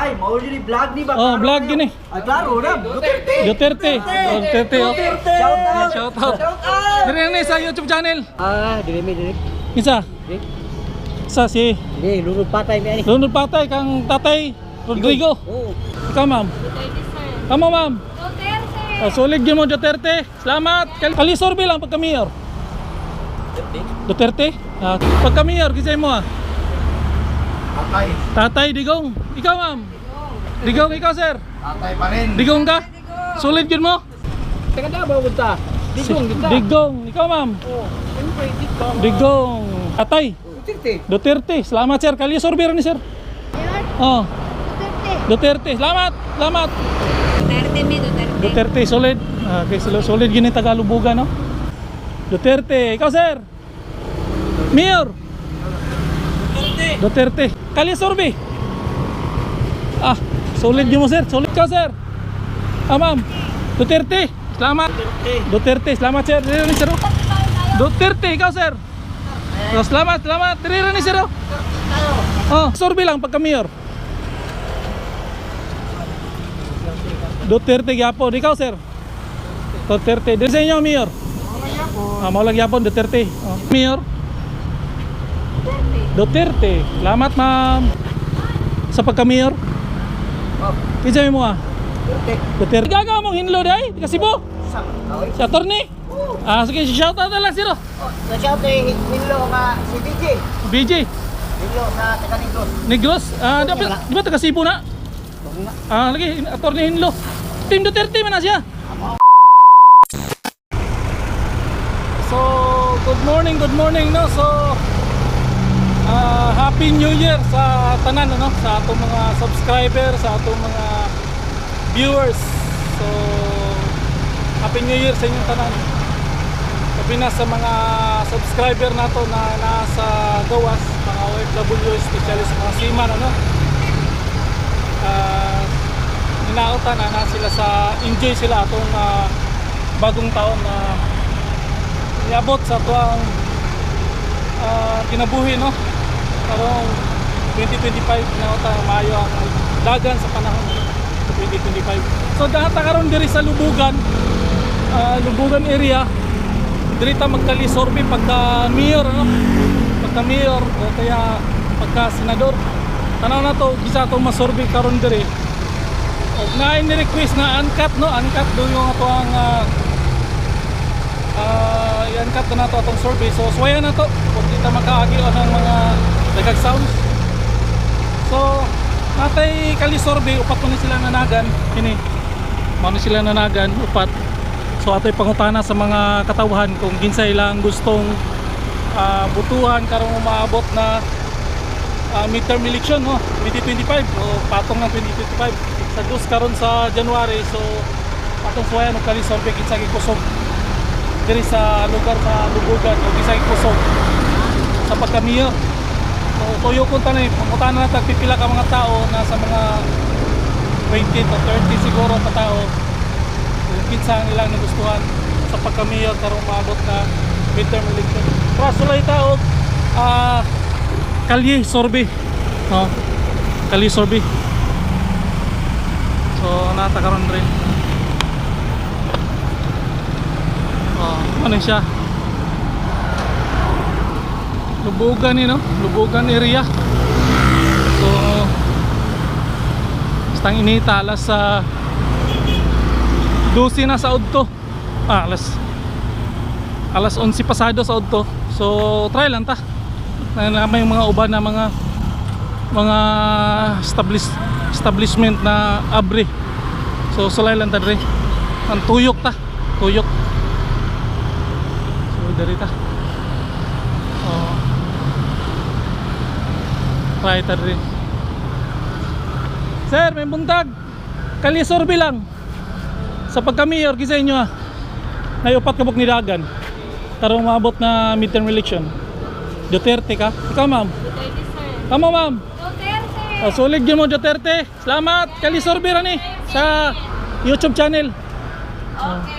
Ay, mau jadi vlog ni ba? Oh, vlog gini. Ay, klaro na. Duterte. Duterte. Duterte. oh. Shout out. Shout out. Diri ni sa YouTube channel. Ah, dili mi dili. Isa. Isa si Dili lulod patay mi ani. Lunod Patay kang Tatay Rodrigo. Oo. Ikaw ma'am. Kamo ma'am. Duterte! Oh, solid yun mo Duterte. Salamat. Kal Kalisorbe lang pagka mayor. Duterte? Ah, pagka mayor, kisay mo ah. Tatay. Tatay Digong. Ikaw ma'am. Digong ikaw sir. Tatay pa rin. Digong ka? Solid yun mo? Taga Davao punta. Digong kita. Digong. Ikaw ma'am. Oh, siyempre digong. Digong. Tatay. Duterte. Duterte. Salamat sir. Kalisorbe rin ni sir. Yun, Oh, Duterte! Duterte. Salamat. Salamat. Duterte mi, Duterte. Duterte solid. Ah, okay, solid, solid gini Tagalubuga no. Duterte, ikaw sir. Mayor. Duterte. Duterte. Kali sorbe. Ah, solid yun mo sir. Solid ka sir. Ah ma'am. Duterte. Selamat. Duterte. Selamat sir. Diri ni sir. Duterte, ikaw sir. Oh, selamat, selamat. Diri ni sir. oh. Oh, sorbe lang pagka mayor. Duterte gyapon. Ikaw sir. Duterte. Dili sa inyo, Mayor. Ah, maulang gyapon Duterte. Oh. Mayor. Duterte. Salamat, ma'am. Sa pagka-mayor. Kinsa mo ah? Duterte. Gaga mong hinlo day? Di Kasibo. Si attorney. Ah, sige, shout out na lang sino. Sa shout eh Winlo nga si DJ. BJ. Winlo sa taga Negros. Negros. Ah, di ba, di ba taga Cebu na? Ah, lagi attorney hinlo. Team Duterte man na siya. So, good morning, good morning no. So, ah, Happy New Year sa tanan no, sa atong mga subscriber, sa atong mga viewers. So, Happy New Year sa inyong tanan. Sabi sa mga subscriber nato na nasa gawas, mga OFW, especially sa mga seaman ano. Ah, ninautan na na sila sa enjoy sila atong ah, bagong taon na niabot sa tuang uh, kinabuhi no karong 2025 ninautan maayo ang dagan sa panahon 2025 so data karon diri sa Lubugan ah, Lubugan area diri ta magkalisorbe pagka mayor ano? Pagka mayor o kaya pagka senador. Tanaw na to bisa to masorbe karon diri. Og na ni request na uncut no? Uncut do yung ato ang uh, uh, i-uncut na nato atong survey so swaya na to kung kita makaagi ang mga dagag sounds so natay kali survey upat ni sila nanagan. Kini mao ni sila nanagan upat. So ato'y pangutana sa mga katawhan kung ginsay lang gustong ah, butuhan karong umaabot na uh, midterm election no? 2025 o patong ng 2025 sa dus karon sa January so atong suwayan og kali sorbe kinsa kusog diri sa lugar sa Lubugan o kinsa kusog sa pagkamiyo tuyo ko tanay pangutana na tag pipila ka mga tao na sa mga 20 to 30 siguro ka tao kung kinsa ang ilang nagustuhan sa pagkamiyo karong maabot na midterm election lang tao ah Kalye Sorbe. No. Kalye Sorbe. So nata karon rin. Oh, ano siya? Lubugan ni no, Lubugan area. So stang inita alas sa 12 na sa udto. Ah, alas alas 11 pasado sa udto. So try lang ta. Na na mga uban na mga mga establish, establishment na abre so sulay lang ta dre. Ang tuyok ta. Tuyok. So dari ta ta dre sir may buntag kalisorbe lang sa pagka-mayor kisa inyo ah nayupat kabuk ni Dagan karong maabot na midterm election Duterte ka? Ikaw ma'am? Duterte, sir. Kamo ma'am? Duterte! Oh, sulig yun mo Duterte. Salamat. Kalisorbe ni sa YouTube channel. Okay.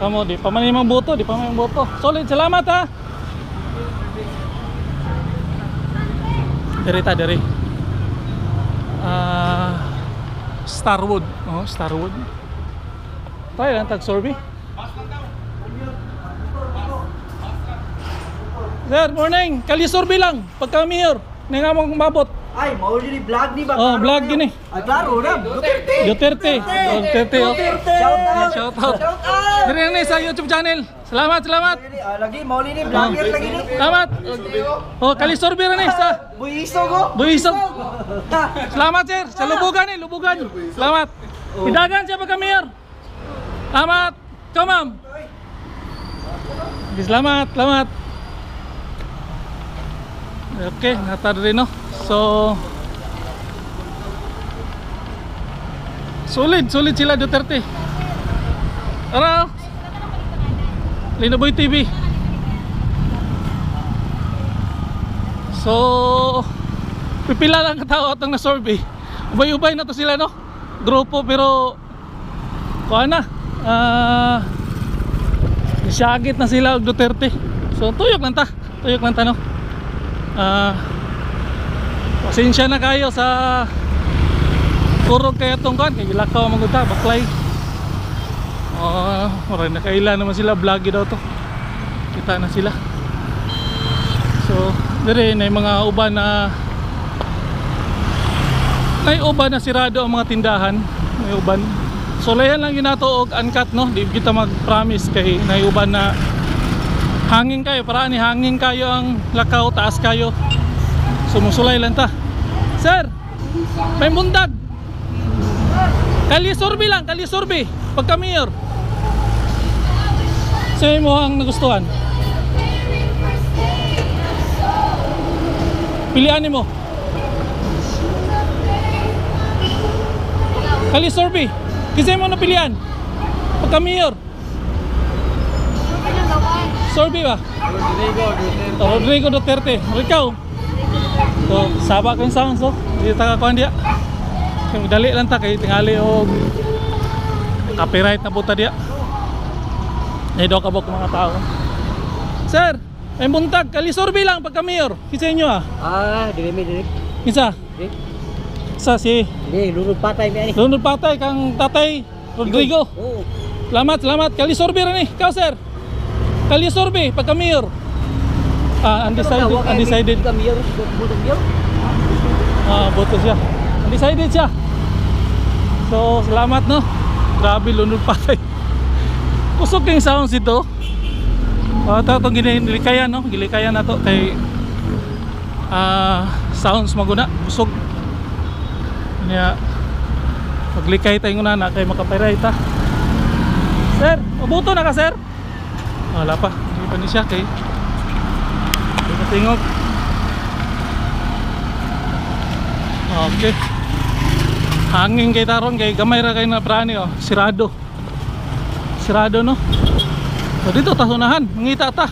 Kamo di pa man imong boto, di pa man imong boto. Solid. Salamat ha. Diri ta diri. Ah Starwood. Oh, Starwood. Tayo lang tag sorbi. Sir, morning. Kali sorbi lang. Pagka mayor, nga mong mabot. Ay, mauli ni vlog ni ba? Oh, vlog yun eh. Ay, klaro na. Duterte. Duterte. Oh, Duterte. Oh. Shout out. Shout out. Shout out. Dire na sa YouTube channel. Salamat, salamat. Ah, lagi mauli ni vlogger lagi ni. Salamat. Oh, kali sorbi rin eh sa Buiso ko. Buisog. Salamat sir. Sa lubugan eh, lubugan. Salamat. Hidagan siya pagka mayor. Salamat. Ikaw ma'am. Okay, Salamat, salamat. Okay, natar rin no. So Solid, solid sila Duterte. Ano? Linaboy TV. So, pipila lang katao atong na survey. Ubay-ubay na to sila no. Grupo pero kuha na. Ah Syagit na sila og Duterte. So tuyok lang ta. Tuyok lang ta no. Ah Pasensya na kayo sa kurog kaya tong kan kay lakaw man gud ta baklay. Oh, maray na kaila naman sila vlog daw to. Kita na sila. So, dire na mga uban na may uban na sirado ang mga tindahan. May uban. So, layan lang yun nato og uncut no. Di kita mag-promise kay may uban na hangin kayo para ni hangin kayo ang lakaw taas kayo. Sumusulay lang ta. Sir, may mundag. Kali sorbi lang, kali sorbi. Pagka mayor. Sa'yo mo ang nagustuhan. Pilihan mo. Kali sorbi. Kasi mo na pilihan. Pagka mayor. Sorbi ba? Rodrigo Duterte. Rodrigo Duterte. Ikaw. So, saba ko yung sounds oh. Hindi ta kakuan dia. Kaya dali lang ta kay tingali og copyright na puta dia. Do kabok mga tao. Sir, may buntag kali sorbi lang pagka mayor. Kisa inyo ah. Ah, dili mi dili. Isa. Di. Sa si Di, lulod patay mi ani. Lunod Patay kang tatay Rodrigo. Oo. Salamat, salamat. Kali sorbi rin eh. Ikaw sir. Kali sorbi pagka mayor. Ah, undecided, undecided. Budong yun. Ah, boto siya. Undecided siya. So, salamat no. Grabe lunod patay. Kusog yung sounds ito. Ah, ito itong ginilikayan no. Gilikayan na to kay ah sounds maguna. Kusog. Kanya maglikay tayo na na kay makapirate ha. Sir, mabuto na ka sir? Wala pa. Hindi pa ni siya kay Hindi pa tingog. Okay. Hangin kay taron kay gamay ra kay na prani oh, sirado. Sirado no. So dito tasunahan, mangita ta.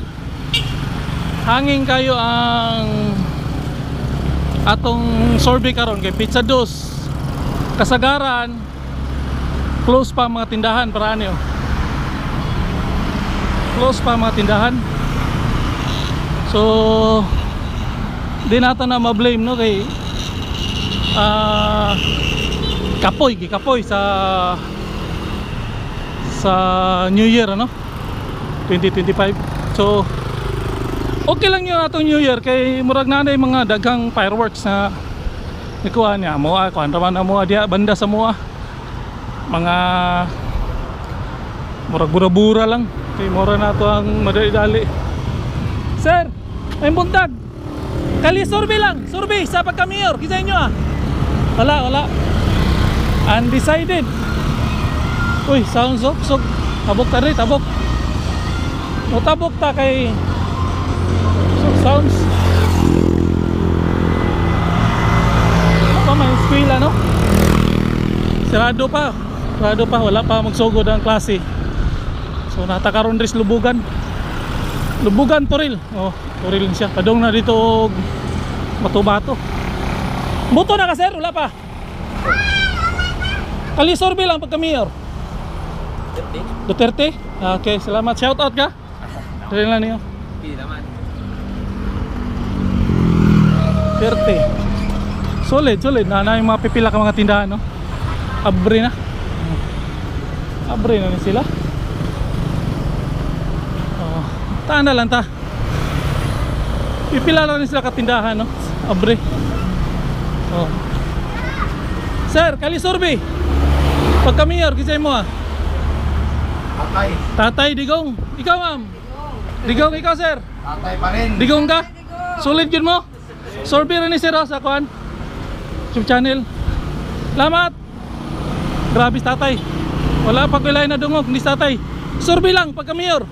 Hangin kayo ang atong sorbe karon kay Pizza Dos. Kasagaran close pa mga tindahan prani oh. Close pa mga tindahan. So di nato na ma-blame no kay ah kapoy gikapoy sa sa New Year ano 2025 so okay lang yun atong New Year kay murag na na mga daghang fireworks na nikuha niya. Mo kuan raman na mo dia banda sa mo mga murag bura-bura lang kay mura na to ang madali-dali sir may buntag kali survey lang survey sa pagka-mayor kisa inyo ah wala, wala. Undecided. Uy, sounds of so tabok ta rin, tabok. O tabok ta kay so, sounds. Ano pa may eskwela no? Sarado pa. Sarado pa, wala pa magsugod ang klase. So natakaron ris lubugan. Lubugan Toril. Oh, Toril siya. Padong na dito og Bato-bato. Buto na ka sir, wala pa. Kali survey lang pagka mayor. Duterte? Ah, Okay, salamat. Shout out ka. Dali lang niyo. Duterte. Solid, solid. Na, na yung mga pipila ka mga tindahan, no? abre na. Abre na ni sila. Oh, taan na lang ta. Pipila lang ni sila katindahan, no? Abre. Oh. Sir, kali survey. Pag kami yor, kisay mo ah. Atay. Tatay Digong. Ikaw ma'am. Digong ikaw sir. Atay pa rin. Digong ka? Solid yun mo? Survey rin ni Sir Ross, ako an. YouTube channel. Salamat. Grabe tatay. Wala pa kilay na dungog ni tatay. Survey lang pagka mayor.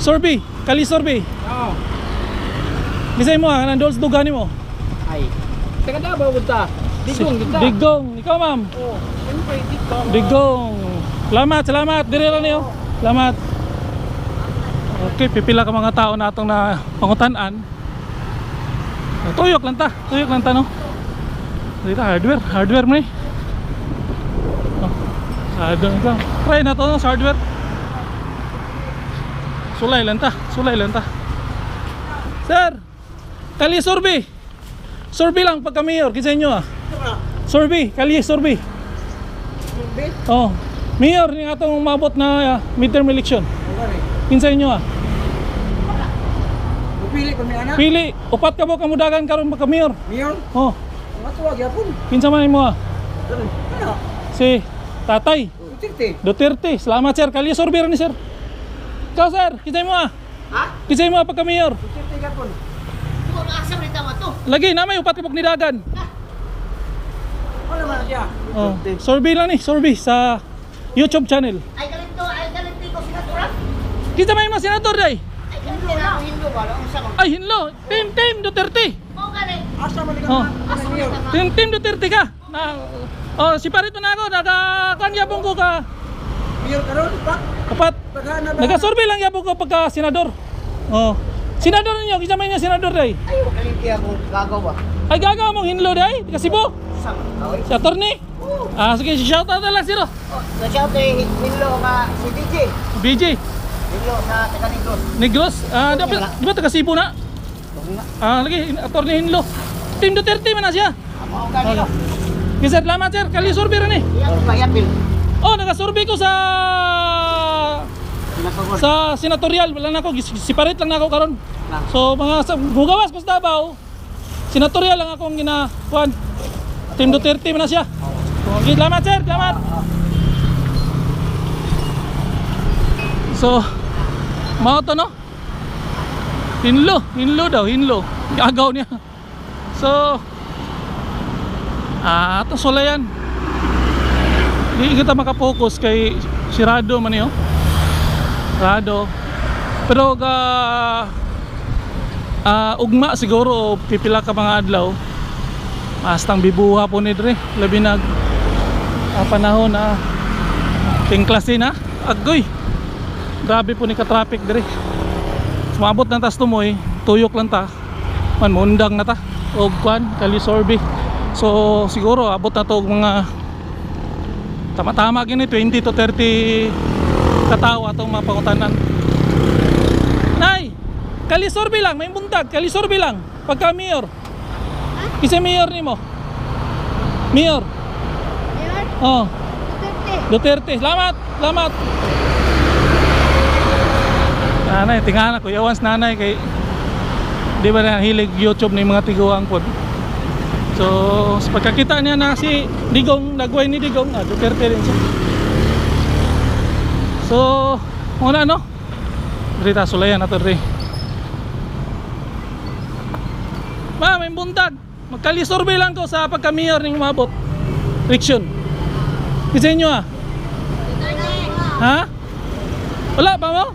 Survey, kali survey. Oo. Bisay mo ha, nandoon sa dugani mo. Ay. Teka na ba punta? Digong kita. Digong, ikaw ma'am. Oh, siyempre, digong. Digong. Salamat, salamat. Dire lang niyo. Salamat. Okay, pipila ka mga tao na atong na pangutanan. Tuyok lang ta. Tuyok lang ta no. Dito hardware, hardware mo ni. Oh, hardware ito. Try na to no, hardware. Sulay lang ta, sulay lang ta. Sir, kali survey. Survey lang pagka mayor, kinsa inyo ah. Survey, kali survey. Oh, mayor ni atong mabot na uh, midterm election. Kinsa inyo ah? Pupili ko ni anak. Pili, upat ka mo kamudagan karon pagka mayor. Miyon. Oh, Matuwag yapon. kinsa man imo ah? Ano? Si Tatay Utirte. Duterte. Salamat sir, kali survey ni sir. Ikaw sir, kinsa mo ah? Ha? Kinsa mo ah pagka mayor? Utirte yapon. Lagi na may upat ka nidagan. Wala man siya. Oh, survey lang ni, survey sa YouTube channel. Ay, ganito, ay, ganito ko sinaturan. Kinsa may mga senador day? Ay, ganito na Hindu ba? Ay, hinlo. Team Team Duterte. Mo galing. Asa man Oh. ka na. Team Team Duterte ka. Na Oh, si Parito na ako, naka kanyabong ko ka. Miyon karon pa. Kapat. Ba? Nagasurvey lang yabong ko pagka senador. Oh. Senador ninyo, kinsa may senador day? Ay, magaling kaya ako gagawa. Ay gagawa mong hinlo day, taga Cebu. Si attorney. Ah, sige, shout out na lang siro. Oh, na-shout eh, Minlo nga si DJ. BJ, Minlo sa Taganigos. Negros. Ah, dapat di ba taga Cebu na? Ah, lagi attorney hinlo. Team Duterte man na siya. ang ganito. Okay, sir, salamat sir. Kali survey rin eh. Iya bayapil. Oh, nagasurvey ko sa. Sa senatorial wala na ako. Gis- siparit lang na ako karon. So mga sa bugawas ko sa Davao senatorial lang akong gina kuan Team Duterte man na siya. Okay salamat sir salamat. So mao to no? Hinlo hinlo daw hinlo. Gagaw niya. So ah ito sulayan hindi kita makapokus kay sirado man yun Rado. Pero ga ah, ugma siguro pipila ka mga adlaw. Astang bibuha po ni dre. Labi nag ah, panahon na ting klase na. Agoy. Grabe po ni ka traffic dire. Sumabot na tas tumoy, tuyok lang ta. Man mundang na ta. Og kwan kali sorbe. So siguro abot na to mga tama-tama gini 20 to 30 katao atong mga pangutanan. Nay, kali survey lang, may buntag, kali survey lang. Pagka mayor. Kasi mayor nimo. Mayor. Mayor, Oh, Duterte. Duterte. Salamat, salamat. Nanay, tingnan ko, yawans nanay kay di ba na hilig YouTube ni mga tiguang pod. So, pagkakita niya na si Digong, nagway ni Digong, ah, Duterte rin siya. So, muna no? Rita, sulayan na to rin. Ma, may buntag. Magkali-survey lang ko sa pagka-mayor ng umabot. Riction. Kasi inyo ah. Ha? Wala ba mo?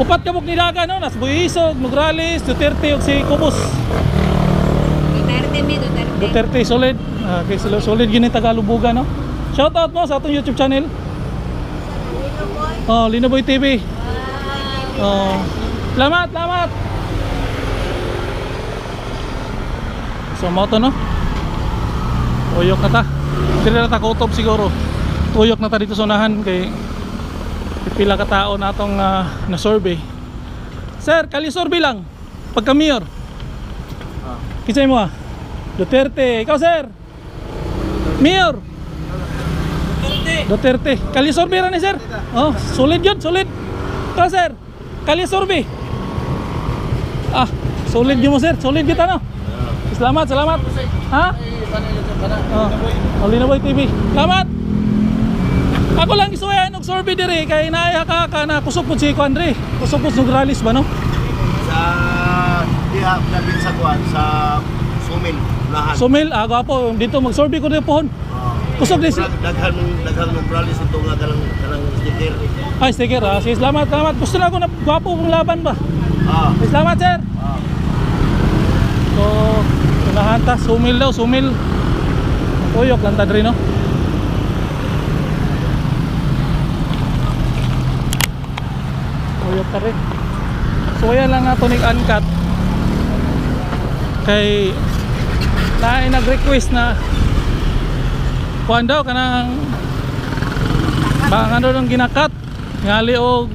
Upat ka buk nilaga no? Nas Buisog, Nograles, Duterte ug si Kubos. Duterte mi, Duterte. Duterte solid. Ah, okay, solid, solid gini Tagalubuga no. Shout out mo sa atong YouTube channel. Oh, Linoboy TV. Oh. Salamat, salamat. So mo to no. Uyok na ta. Dili na ta kutob siguro. Uyok na ta dito sa unahan kay pipila ka tao na atong ah, na survey. Sir, kali survey lang. Pagka mayor. Kisay mo ah? Duterte. Ikaw sir? Mayor. Duterte. Kali sorbe ra ni sir. Oh, solid yun, solid. Ito sir. Kali sorbe. Ah, solid yun mo sir. Solid kita no. Salamat, salamat. Ha? Oh, Linaboy TV. Salamat. Ako lang isuwayan og sorbe diri kay naaya ka ka na kusog pud si Kuandre. Kusog pud sugralis ba no? Sa diha nabil sa kuan sa Sumil, Unahan. Sumil, ah, gwapo. Dito mag-sorbe ko dito pohon. Oh. Kusog din si... Murag daghan mong daghan mong pralis ito nga kanang kanang sticker. Ay, sticker ah. Sige, salamat, salamat. Gusto na ako na gwapo mong laban ba? Ah. Salamat, sir. Ah. So, unahan ta. Sumil daw, sumil. Tuyok lang ta diri, no? Tuyok ta rin. So, yan lang nato ning uncut. Kay na nag-request na kuan daw kanang bang ano nung ginakat. Ngali og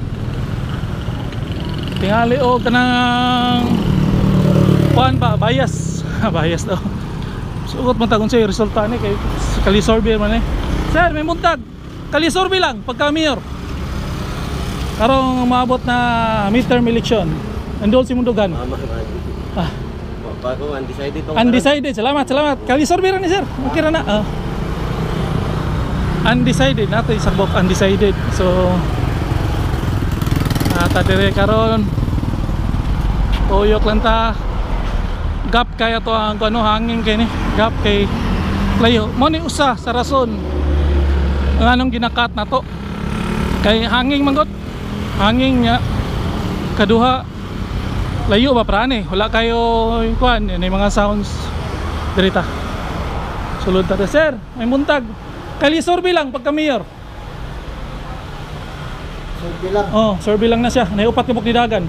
tingali og kanang kuan ba? Bias. Bias daw. Sugot man tagon sa resulta ni kay kalisorbe man eh. Sir may muntag. Kalisorbe lang pagka mayor. Karong maabot na midterm election. Andol si Mundugan. Ah, Bago undecided undecided. salamat salamat. Kalisorbe ra ni sir. Okay ra na. Ah. Undecided. Nato isabot undecided. So ata dire karon. Tuyok lang ta. Gap kaya to ang ano hangin kay ni. Gap kay layo mo ni usa sa rason ang anong ginakat na to. Kay hanging manggot. Hanging nya kaduha. Layo ba prane wala kayo kuan yung mga sounds. Dirita sulod ta sir. May muntag kali sorbe lang pagka mayor lang. oh sorbe lang na siya naiupat ka dagan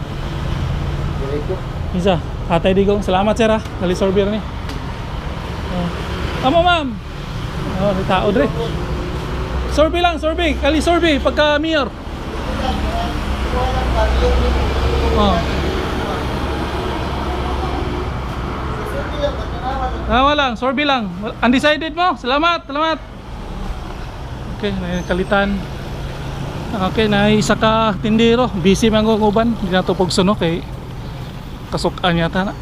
Diretso. isa atay digong salamat sir ha kali sorbe ra ni oh. tama ma'am oh tao dre sorbe lang sorbe kali sorbe pagka mayor oh Tama lang, sorbe lang. Undecided mo. Salamat, salamat. Okay, nakalitan. Okay, na isa ka tindero. Busy man kong uban. Hindi na pagsuno kay kasukaan yata na.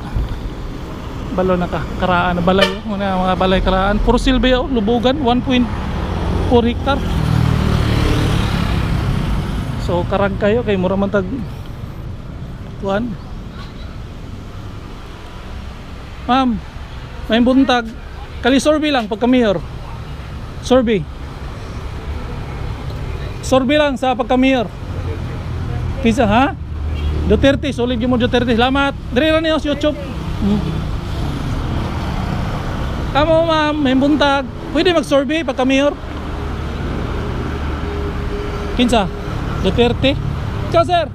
Balo na ka. Karaan na balay. Muna mga balay karaan. Puro silbi oh, lubugan. 1.4 hektar. So karag kayo kay mura man tag kuan. Ma'am, may buntag. Kali sorbe lang pagka mayor. Sorbe. Sorbe lang sa pagka mayor. Kisa ha? Duterte, solid yung mo Duterte. Salamat. Dire ra niyo sa YouTube. Mm. Kamo ma'am, may buntag. Pwede mag-survey pagka mayor. Kinsa? Duterte. Ikaw sir.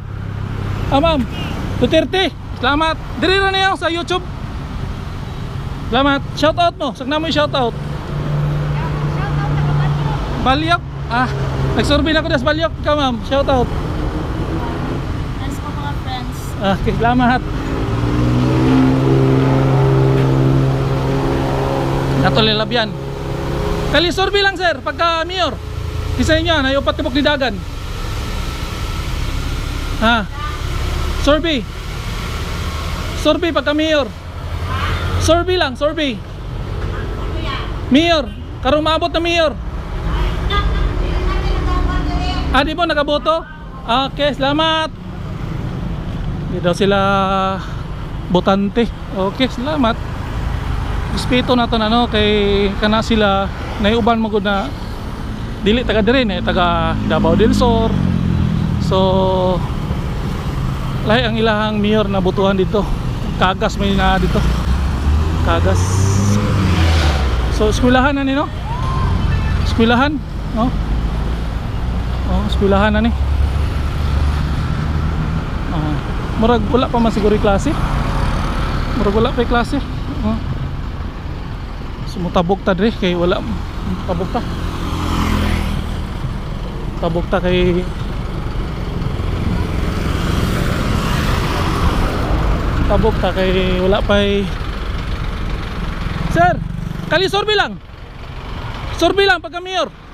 Ah ma'am. Duterte. Salamat. Dire ra niyo sa YouTube. Salamat. Shout out mo. Sagna mo yung shout out. Ah, nag-survey na ko das Balyok. Ikaw ma'am. Shout out. Friends ko mga friends. Ah, okay, salamat. Natuloy labyan. Kali survey lang sir, pagka mayor. Isa inyo, na yung patibok ni Dagan. Ha? Survey. Survey pagka mayor. Survey lang, survey. Mayor, karong maabot na mayor. Ah, di nakaboto? Okay, salamat. Hindi sila botante. Okay, salamat. Respeto na to na no kay kana sila naiuban mo na dili taga dire eh taga Davao del Sur. So lahi ang ilahang mayor na butuhan dito. Kagas may na dito. Kagas. So eskwelahan na ni no? Eskwelahan, no? Oh, eskwelahan na ni. Ah, murag wala pa man siguro klase. Murag wala pa klase. Oh. Sumutabog ta dre kay wala tabog ta. Tabog ta kay Tabog ta kay wala pa Sir, kali sorbe lang. Sorbe lang pagka mayor.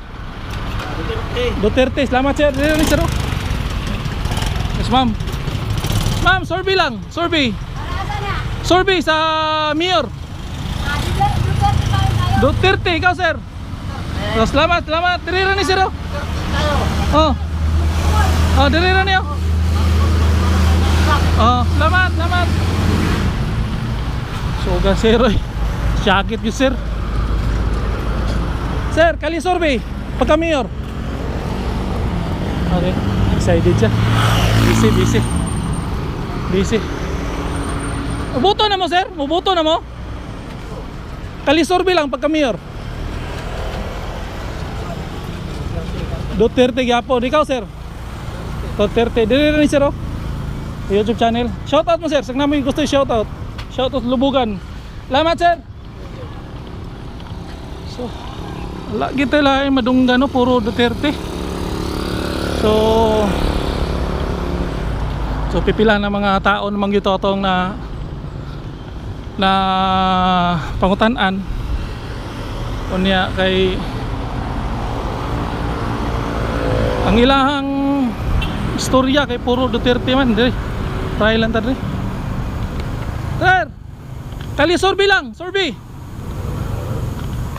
Duterte, salamat sir. Dito sir. oh. Yes ma'am. Ma'am, survey lang. Survey. Survey sa mayor. Duterte, ikaw sir. Oh, salamat, salamat. Diri rin ni sir. oh. Oh. Oh, diri rin niyo. Oh, salamat, salamat. So, ga sir. Sakit yun sir. Sir, kali survey. Pagka mayor. Okay. Excited siya. Busy, busy. Busy. Ubuto na mo, sir? Ubuto na mo? Kalisorbe lang pagka mayor. Duterte Gyapo. Ikaw, sir? Duterte. Dili rin, sir, oh. YouTube channel. Shoutout mo, sir. Sag namin gusto yung shoutout. Shoutout Lubugan. Salamat, sir. So, wala kita lang madunggan no, puro Duterte. So So pipila ng mga tao namang gitotong na na pangutanan. Unya kay ang ilahang istorya kay puro Duterte man diri. Try lang tadri Sir! Kali survey lang survey.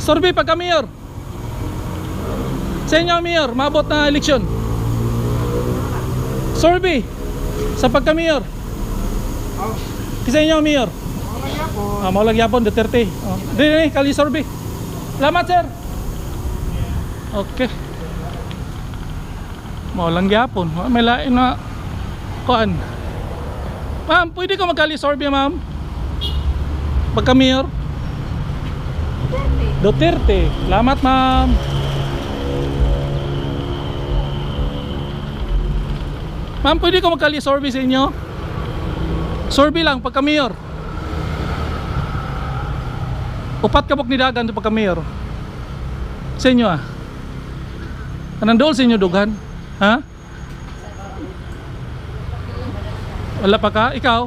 Survey pagka mayor. Sa inyo mayor maabot na eleksyon survey sa pagka mayor Kisa inyo mayor Ah, mau lagi yapon Duterte. Oh. Dili kali survey. Salamat sir. Okay. Mau lang yapon. Oh, May lain na kuan. Ma'am, pwede ko magkali survey, ma'am? Pagka mayor? Duterte. Salamat, ma'am. Ma'am, pwede ko magkali survey sa inyo? Survey lang pagka mayor. Upat kabok ni dagan pagka mayor. Sa inyo ah. Kanang dool sa inyo dugan? Ha? Wala pa ka? Ikaw?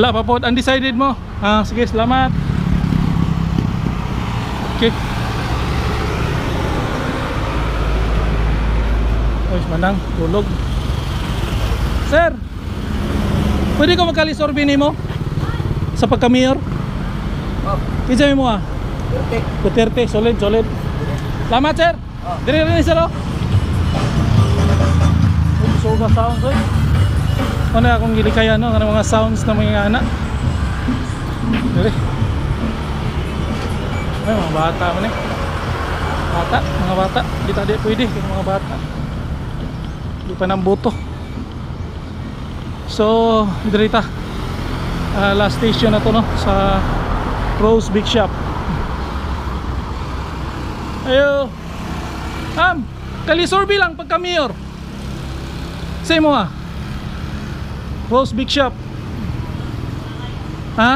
Wala pa po. Undecided mo? Ah, sige, salamat. Okay. Oy, manang, tulog. Sir, pwede ko magkali survey nimo sa pagka-mayor? Kinsa mo ah? Duterte, solid, solid. Salamat, sir. Diri rin sir, oh. Oh, Soga sounds, oy. Ano akong gilikaya, no? Ano mga sounds na mga anak. Diri. Ay, mga bata man eh. Bata, mga bata. Di tadi pwede, mga bata. Di pa ng buto. So, diri ta. Ah, last station na to, no? Sa Rose Big Shop. Ayo. Am, kalisorbi lang pagka mayor. Say mo ah. Rose Big Shop. Ha?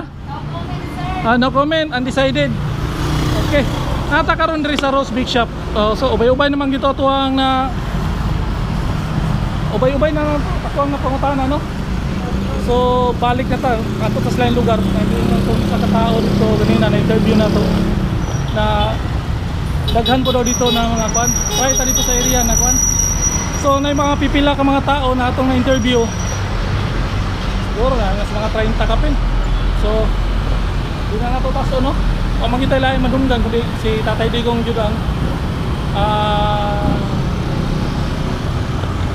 Ah, no comment, undecided. Okay. Nata karon diri sa Rose Big Shop. Oh, so ubay-ubay naman gito tuwang na ubay-ubay na tuwang na pangutana no. So balik na ta ato sa lain lugar. To sa katao dito ganina na interview na to na daghan po daw dito ng mga kwan. Right dito sa area na kwan. So na mga pipila ka mga tao na atong na interview. Siguro na nga mga 30 kapin. So di na nato taso no. O mangitay lain madunggan kundi si Tatay Digong jud ang ah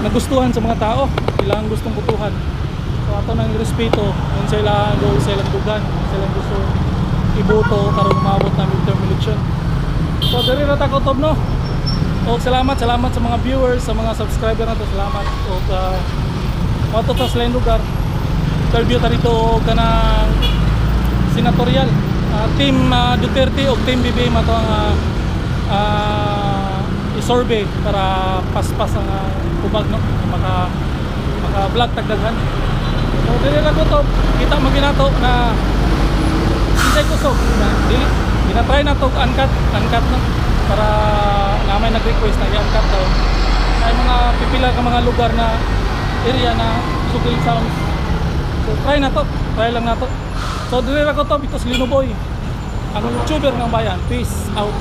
nagustuhan sa mga tao. Ilang gustong putuhan. Ato nang respeto kung sila go sila dugan, sila gusto iboto karon umabot na midterm election. So diri na ta kutob no. O salamat, salamat sa mga viewers, sa mga subscriber nato, salamat. O uh, mato ta sa lugar. Interview ta dito og kanang senatorial. Ah, team ah, Duterte o team BBM ato ang ah, ah, i-survey para paspas ang uh, kubag no maka maka vlog tagdaghan so dili lang to kita mo ginato na hindi kusog na dili. Ginatry na to uncut uncut no para namay nag-request na i-uncut daw. Ay mga pipila ka mga lugar na area na sugil sounds so try na to. Try lang na to. So dili lang ko to because Linoboy ang YouTuber ng bayan peace out